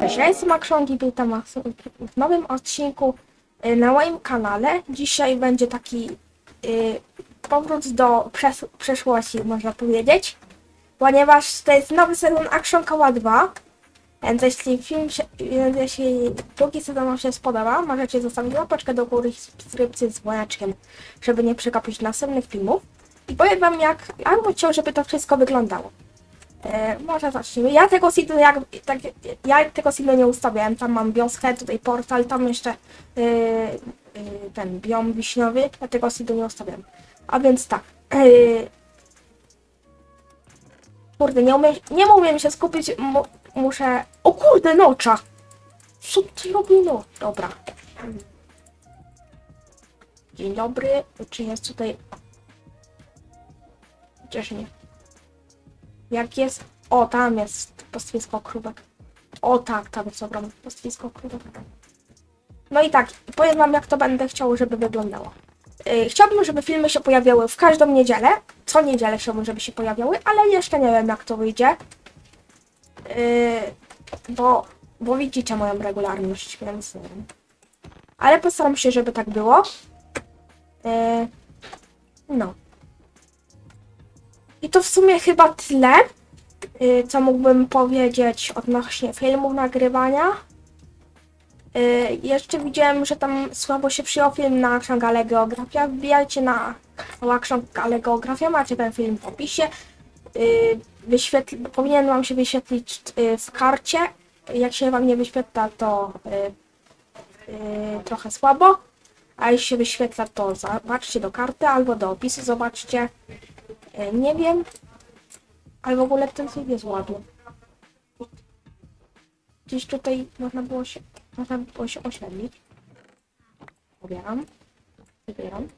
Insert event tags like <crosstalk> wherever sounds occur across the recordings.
Cześć, ja jestem witam w nowym odcinku y, na moim kanale. Dzisiaj będzie taki y, powrót do przes- przeszłości, można powiedzieć, ponieważ to jest nowy sezon Action Koła 2. Więc jeśli film się, jeśli drugi sezon się spodoba, możecie zostawić łapeczkę do góry i subskrypcję z dzwoneczkiem, żeby nie przegapić następnych filmów. I powiem wam jak, bym chciał, żeby to wszystko wyglądało. E, może zacznijmy. Ja tego seedu jak, tak, ja tego seedu nie ustawiałem. Tam mam wioskę, tutaj portal, tam jeszcze e, e, ten biom wiśniowy. Ja tego seedu nie ustawiam. A więc tak. E, kurde, nie umiem, nie umiem się skupić. Mu, muszę. O kurde, nocza! Co ty robi no? Dobra. Dzień dobry. Czy jest tutaj. Chociaż nie. Jak jest. O, tam jest pastwisko krówek. O tak, tam jest dobra pastwisko krówek. No i tak, powiem wam jak to będę chciał, żeby wyglądało. Yy, chciałbym, żeby filmy się pojawiały w każdą niedzielę. Co niedzielę chciałbym, żeby się pojawiały, ale jeszcze nie wiem jak to wyjdzie. Yy, bo, bo widzicie moją regularność, więc nie wiem. Ale postaram się, żeby tak było. Yy, no. I to w sumie chyba tyle, y, co mógłbym powiedzieć odnośnie filmów nagrywania. Y, Jeszcze widziałem, że tam słabo się przyjął film na Gale Geografia. Wbijajcie na Gale Geografia, macie ten film w opisie. Y, Wyświetl powinien wam się wyświetlić w karcie. Jak się wam nie wyświetla, to trochę słabo. A jeśli się wyświetla, to zobaczcie do karty albo do opisu, zobaczcie. E, Nie wiem. Ale w ogóle ten film jest ładny. Gdzieś tutaj można było się, można było się oświetlić. Pobieram. Wybieram.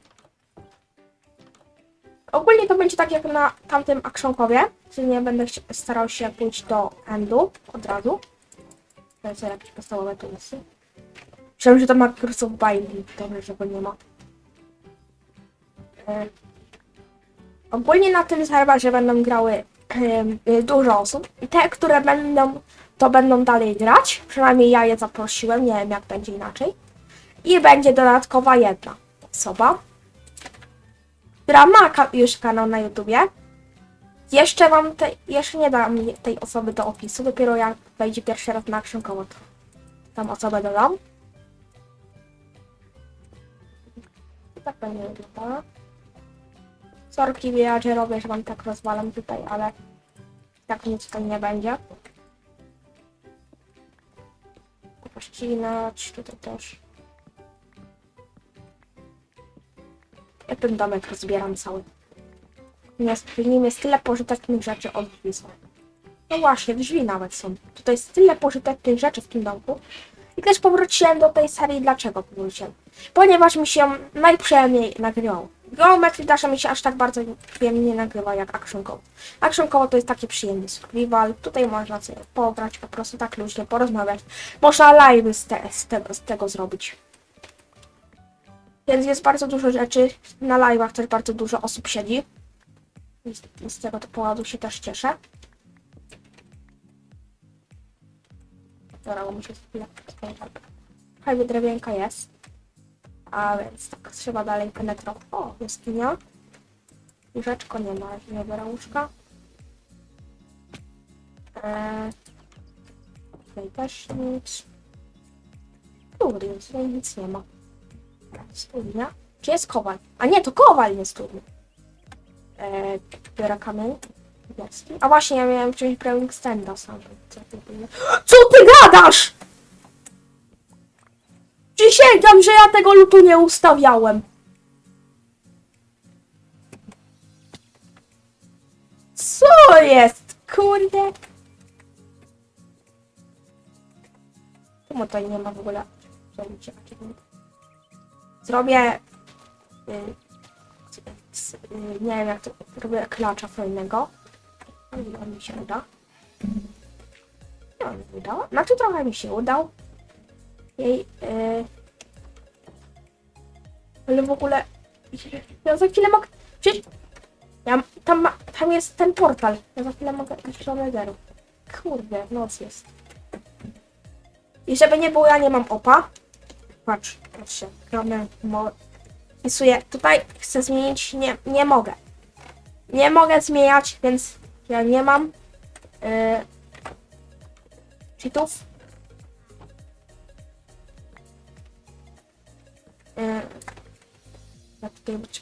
Ogólnie to będzie tak jak na tamtym akrzonkowie, czyli nie będę starał się pójść do endu od razu. To jest jakieś podstawowe tunisy. Myślałem, że to Microsoft Binding, dobrze, że go nie ma. E, Ogólnie na tym serwerze będą grały y, dużo osób i te, które będą, to będą dalej grać. Przynajmniej ja je zaprosiłem, nie wiem jak będzie inaczej. I będzie dodatkowa jedna osoba, która ma już kanał na YouTubie. Jeszcze wam te, jeszcze nie dam tej osoby do opisu, dopiero jak wejdzie pierwszy raz na Action to tam osobę dodam. I tak będzie wyglądała. Sorki villagerowie, że wam tak rozwalam tutaj, ale tak nic tutaj nie będzie. Pościnać, tutaj też. Ja ten domek rozbieram cały. Nim jest tyle pożytecznych rzeczy od drzwi. No właśnie, drzwi nawet są. Tutaj jest tyle pożytecznych rzeczy w tym domku. I też powróciłem do tej serii. Dlaczego powróciłem? Ponieważ mi się najprzyjemniej nagrywało. Geometry Dasha mi się aż tak bardzo nie nagrywa jak Action Code. Action Code to jest taki przyjemny survival. Tutaj można sobie pograć, po prostu tak luźnie porozmawiać. Można live z, te, z, tego, z tego zrobić. Więc jest bardzo dużo rzeczy. Na live'ach też bardzo dużo osób siedzi. Z, z tego powodu się też cieszę. Dobra, bo muszę chwilę Fajna drewienka jest. A więc tak, trzeba dalej penetrować. O, jaskinia. Łóżeczko nie ma, nie biorę łóżka. Eee, tutaj też nic. Kurde, tutaj nic nie ma. Studnia. Czy jest kowal? A nie, to kowal jest studnia. Eee, biorę kamień. Deski. A właśnie, ja miałem wziąć Browning Standa sam. <gasps> Co ty gadasz? Przysięgam, że ja tego lutu nie ustawiałem. Co jest? Kurde. Czemu tutaj nie ma w ogóle? Zrobię... y, nie wiem jak to... Robię klacza fajnego. On mi się uda. Nie, on mi udało. Znaczy trochę mi się udał. Jej... y, ale w ogóle... Ja za chwilę mogę... Przecież... Ja, tam, ma- tam jest ten portal. Ja za chwilę mogę iść do nederu. Kurde, noc jest. I żeby nie było, ja nie mam opa. Patrz, patrzcie, gramy mo- Wpisuję tutaj, chcę zmienić, nie, nie mogę. Nie mogę zmieniać, więc ja nie mam yy, cheatów.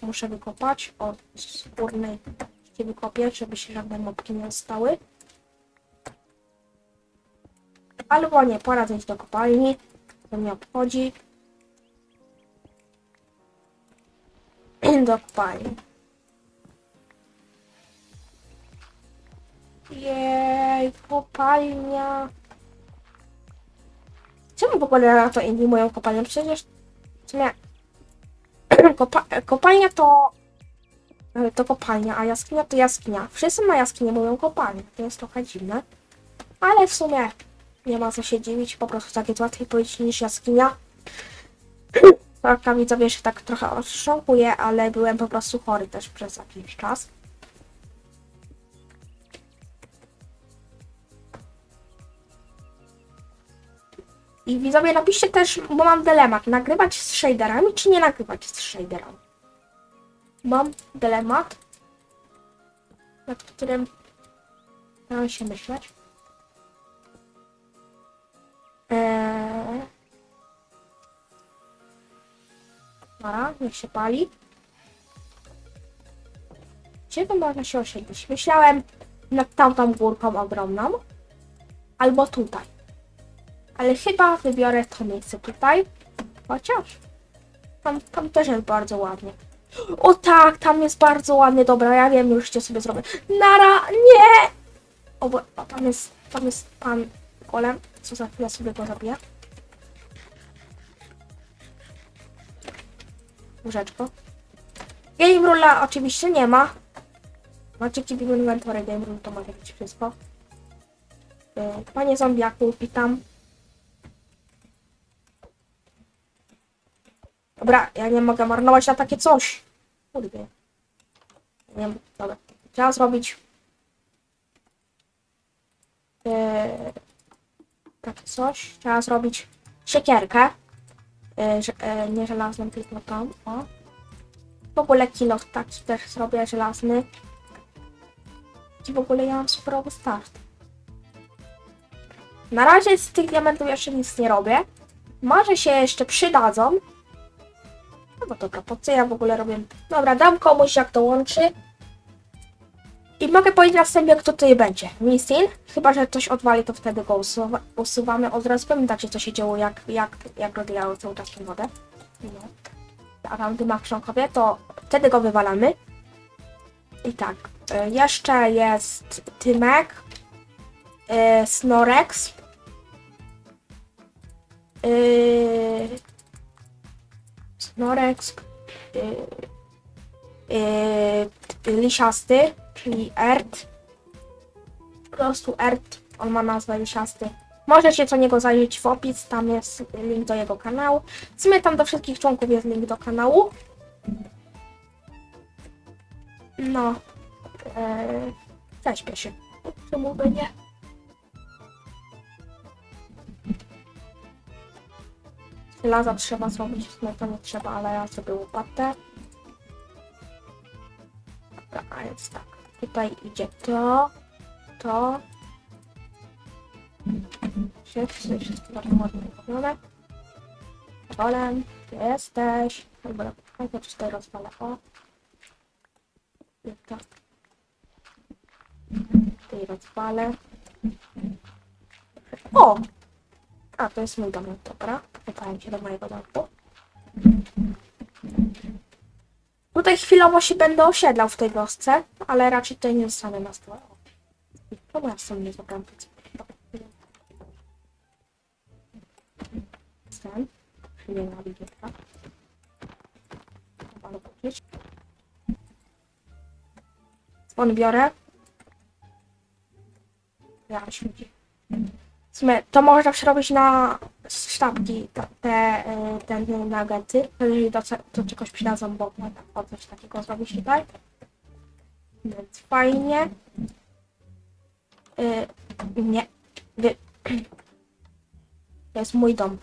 Muszę wykopać. O, z górnej wykopię, żeby się żadne mopki nie stały. Albo nie, pora zejść do kopalni. To mnie obchodzi. <clears throat> Do kopalni. Jej, kopalnia. Czemu w ogóle na to inni moją kopalnię? Przecież w sumie kopa kopalnia to e, to kopalnia, a jaskinia to jaskinia. Wszyscy na jaskinię mówią kopalnia. To jest trochę dziwne. Ale w sumie nie ma co się dziwić, po prostu tak jest łatwiej powiedzieć niż jaskinia. Taka widzowie się tak trochę otrząkuję, ale byłem po prostu chory też przez jakiś czas. I widzowie napiszcie też, bo mam dylemat, nagrywać z shaderami, czy nie nagrywać z shaderami. Mam dylemat, nad którym mam się myśleć. Eee... Dobra, niech się pali. Gdzie by można się osiedlić? Myślałem nad tamtą górką ogromną. Albo tutaj. Ale chyba wybiorę to miejsce tutaj. Chociaż. Tam, tam też jest bardzo ładnie. O tak, tam jest bardzo ładnie. Dobra, ja wiem już gdzie sobie zrobię. Nara, nie! O, bo, o tam jest, tam jest pan golem. Co za chwilę sobie go zabiję. Łóżeczko. Game Rula oczywiście nie ma. Macie w inwentory Game Rule, to może być wszystko. Yy, Panie zombiaku, witam. Dobra, ja nie mogę marnować na takie coś. Kurde. Nie wiem, dobra. Trzeba zrobić... Yy, takie coś. Trzeba zrobić siekierkę. Że, yy, nie żelazną, tylko tam. O. W ogóle kilo taki też zrobię żelazny. I w ogóle ja mam sporo start. Na razie z tych diamentów jeszcze nic nie robię. Może się jeszcze przydadzą. No dobra, po co ja w ogóle robię? Dobra, dam komuś jak dołączy. I mogę powiedzieć następnie, kto tutaj będzie. Mistin. Chyba, że coś odwali, to wtedy go usuwa usuwamy od razu. Pamiętacie, co się działo, jak, jak, jak rozwijało cały czas tą wodę. No. A tam dymach krząkowie, to wtedy go wywalamy. I tak. y, Jeszcze jest Tymek. y, Snorex. y, Snorex. y, y, Lisiasty, czyli Ert. Po prostu Ert, on ma nazwę Lisiasty. Możecie co niego zajrzeć w opis, tam jest link do jego kanału. W sumie tam do wszystkich członków jest link do kanału. No. Eee, zaśpię się. Czemu by nie? Żelaza trzeba zrobić, no to nie trzeba, ale ja sobie łopatę. Dobra, a więc tak. Tutaj idzie to, to. Wszyscy, wszystkie bardzo ładnie. Golem, gdzie jesteś? Dobra, to czy tutaj rozwalę, o. I tak. Tutaj rozwalę. O! A, to jest mój dom, dobra. Się do mojego domku. Tutaj chwilowo się będę osiedlał w tej wiosce, ale raczej tutaj nie zostanę na stole. Czemu ja sobie nie zabrałem pizzy? Ten. Nie na widzieć, Ale powiedzieć. On biorę. Ja śmieci. W sumie to można przerobić na sztabki, te, y, te nuggety, jeżeli ce- do czegoś przydadzą, bo można o coś takiego zrobić tutaj. Więc fajnie. Y, nie. Wy... To jest mój dom.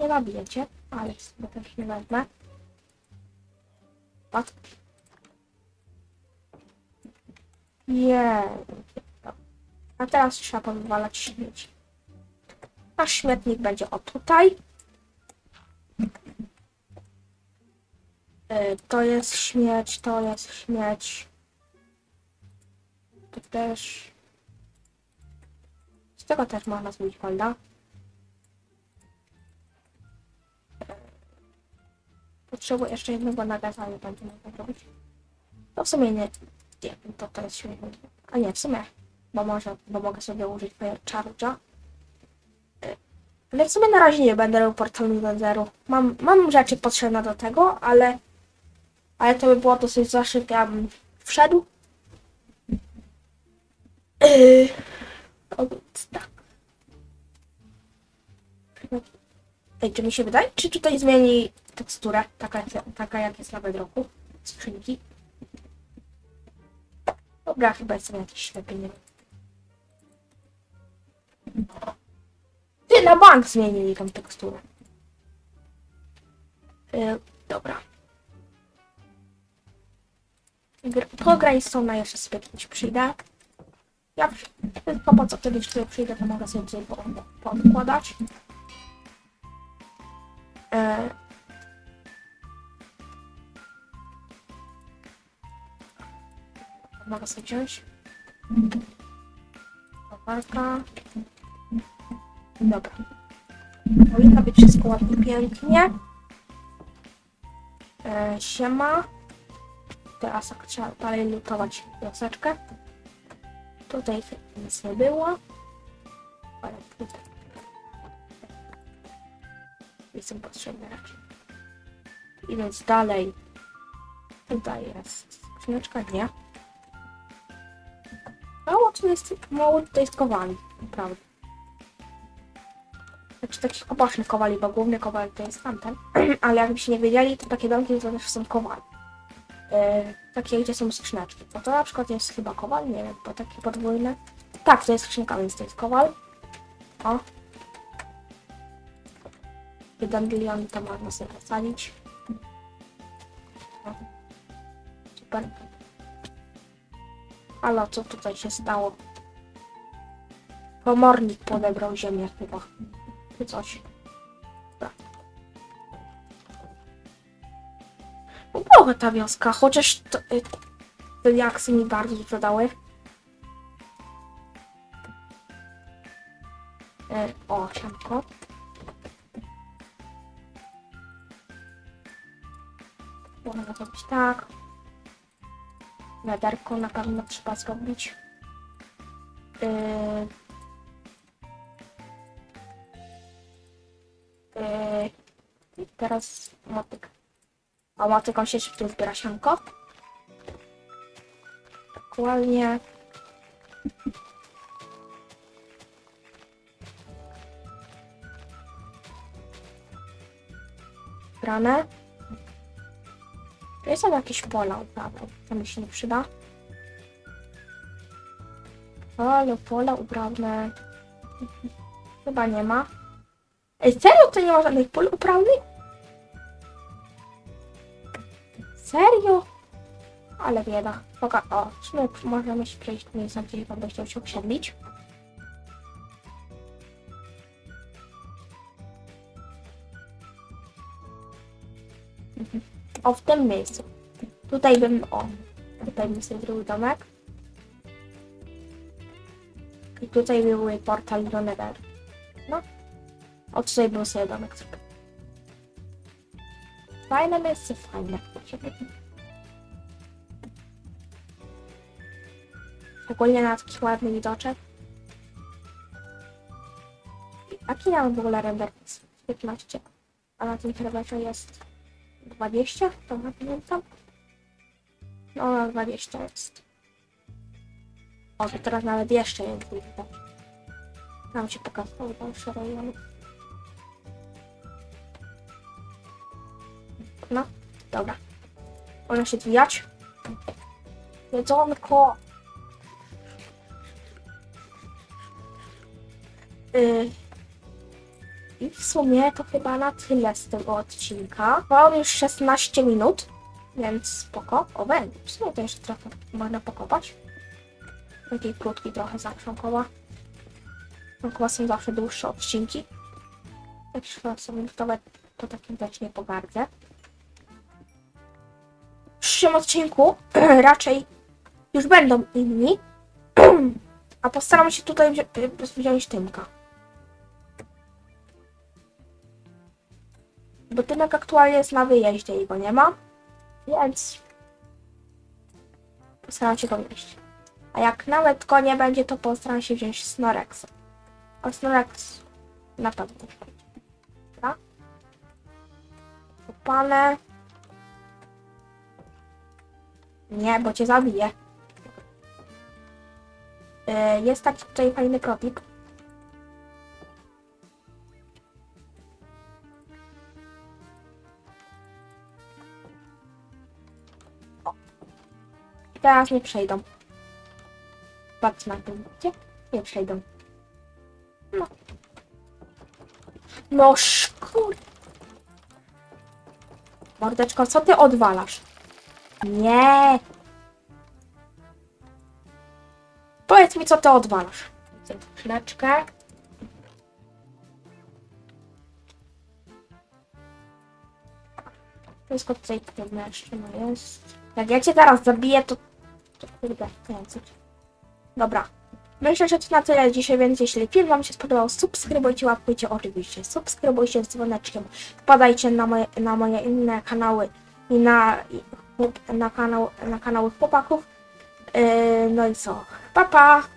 Nie zabijecie, ale sobie też nie wezmę. Pat. Nie. A teraz trzeba powywalać śmieci. Nasz śmietnik będzie o tutaj. Y, To jest śmieć, to jest śmieć. Tu też. Z tego też można zrobić holda. Potrzebuję jeszcze jednego nagazania, będzie można zrobić. To w sumie nie. Nie, to to jest śmietnik. A nie, w sumie. Bo może, bo mogę sobie użyć Fire Charge'a. Ale w sumie na razie nie będę robił portalu do zero. Mam, mam rzeczy potrzebne do tego, ale ale to by było dosyć za szybko, ja bym wszedł. Yy, tak. Ej, czy mi się wydaje, czy tutaj zmieni teksturę, taka, taka jak jest na bedroku skrzynki? Dobra, chyba jest jakieś lepiej, nie wiem. Na bank zmienili tą teksturę. Yy, dobra. Gr- Po Grindstone'a jeszcze sobie kiedyś przyjdę. Ja tylko po co kiedyś tutaj przyjdę, to mogę sobie tutaj po- poodkładać. E... Mogę sobie wziąć. Walka. Dobra. Powinno być wszystko ładnie, pięknie. E, siema. Teraz tak trzeba dalej lutować wioseczkę. Tutaj nic nie było. Ale tutaj. Nie są potrzebne raczej. Idąc dalej. Tutaj jest skrzyneczka, nie. Mało tu jest, mało tutaj jest kowali, naprawdę. Znaczy takich obocznych kowali, bo główny kowal to jest tamten. <clears throat> Ale jakbyście nie wiedzieli, to takie domki to też są kowali e, takie, gdzie są skrzyneczki. No to na przykład jest chyba kowal, nie wiem, bo takie podwójne. Tak, to jest skrzynka, więc to jest kowal. O. Jeden bilion to można sobie posadzić. O. Super. Ale co tutaj się stało? Komornik podebrał ziemię chyba. Czy coś. Uboga ta wioska, chociaż to, y, te jaksy mi bardzo dużo. E, o, sianko. Można zrobić tak. Wiaderko na pewno trzeba zrobić. Yy. Teraz motyk. A motyką się szybciej zbiera sianko. Aktualnie. Brane. To są jakieś pola uprawy. To mi się nie przyda. Ale pola uprawne. Chyba nie ma. Ej, serio? To nie ma żadnych pól uprawnych? Serio? Ale bieda. Poka o, w możemy się przejść do miejsca, gdzie chyba by chciał się osiedlić. Mhm. O, w tym miejscu. Tutaj bym, o, tutaj bym sobie zrobił domek. I tutaj były portal do Nether. No. O, tutaj był sobie domek zrobił. Fajne miejsce, fajne. Ogólnie na taki ładny widoczek. Jaki mam w ogóle render? 15. A na tym serwerze jest 20? To nie pamiętam. No, na 20 jest. O, to teraz nawet jeszcze jest widać. Tam się pokazało dalsze rejony. No, dobra. Można się dwijać. Jedzonko. Yy, I w sumie to chyba na tyle z tego odcinka. Mam już 16 minut, więc spoko. O, będzie. W sumie to jeszcze trochę można pokopać. Taki krótki trochę zawsze koła. Koła są zawsze dłuższe odcinki. Szkoda są minutowe, to takim też nie pogardzę. Przyszłym odcinku <clears throat> raczej już będą inni. <clears throat> A postaram się tutaj wzi wziąć Tymka. Bo Tymek aktualnie jest na wyjeździe i go nie ma. Więc postaram się go wziąć. A jak nawet go nie będzie, to postaram się wziąć Snorexa. A Snorex na pewno też będzie. Upale. Nie, bo cię zabiję. E, Jest taki tutaj fajny propik. Teraz nie przejdą. Patrz na gdzie? Nie przejdą. No. No szkur... Mordeczko, co ty odwalasz? Nie. Powiedz mi, co ty odwalasz. Chwileczkę. Wszystko tutaj pewne jeszcze no jest. Jak ja cię teraz zabiję, to... to kurde, Dobra. Myślę, że to na tyle dzisiaj, więc jeśli film Wam się spodobał, subskrybujcie, łapkujcie oczywiście, subskrybujcie z dzwoneczkiem, wpadajcie na moje, na moje inne kanały i na, na, kanał, na kanały chłopaków. Yy, no i co? Pa, pa!